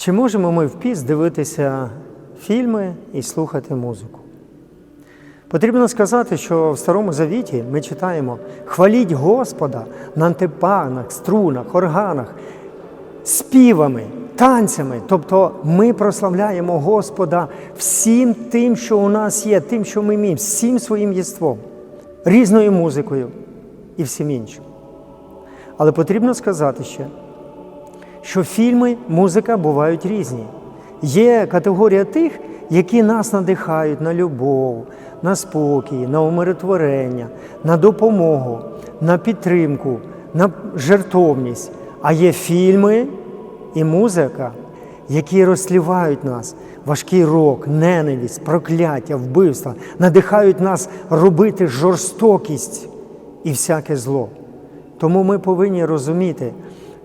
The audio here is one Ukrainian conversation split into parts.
Чи можемо ми в піст дивитися фільми і слухати музику? Потрібно сказати, що в Старому Завіті ми читаємо хваліть Господа на антипанах, струнах, органах, співами, танцями. Тобто ми прославляємо Господа всім тим, що у нас є, тим, що ми вміємо, всім своїм єством, різною музикою і всім іншим. Але потрібно сказати ще, що фільми, музика бувають різні. Є категорія тих, які нас надихають на любов, на спокій, на умиротворення, на допомогу, на підтримку, на жертовність. А є фільми і музика, які розслівають нас. Важкий рок, ненависть, прокляття, вбивства, надихають нас робити жорстокість і всяке зло. Тому ми повинні розуміти,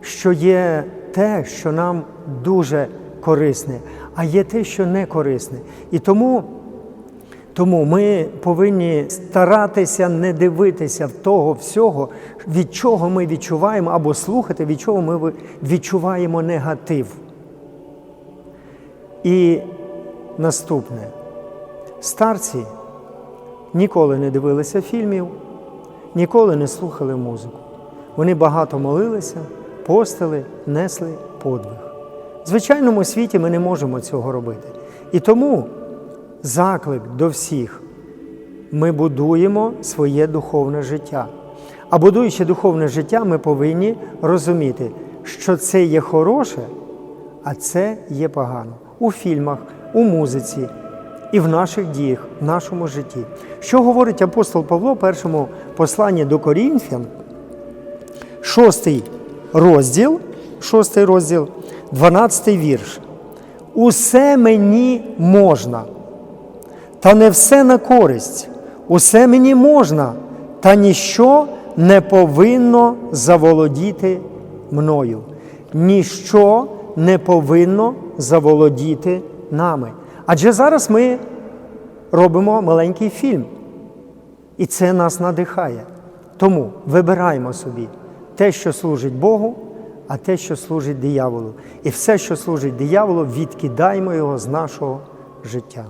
що є те, що нам дуже корисне, а є те, що не корисне. І тому, тому ми повинні старатися не дивитися в того всього, від чого ми відчуваємо, або слухати, від чого ми відчуваємо негатив. І наступне. Старці ніколи не дивилися фільмів, ніколи не слухали музику. Вони багато молилися, постили, несли подвиг. В звичайному світі ми не можемо цього робити. І тому заклик до всіх. Ми будуємо своє духовне життя. А будуючи духовне життя, ми повинні розуміти, що це є хороше, а це є погано у фільмах, у музиці і в наших діях, в нашому житті. Що говорить апостол Павло в першому посланні до Корінфян, шостий розділ, шостий розділ, 12 вірш. Усе мені можна, та не все на користь. Усе мені можна, та ніщо не повинно заволодіти мною. Ніщо не повинно заволодіти нами. Адже зараз ми робимо маленький фільм, і це нас надихає. Тому вибираємо собі те, що служить Богу, а те, що служить дияволу. І все, що служить дияволу, відкидаємо його з нашого життя.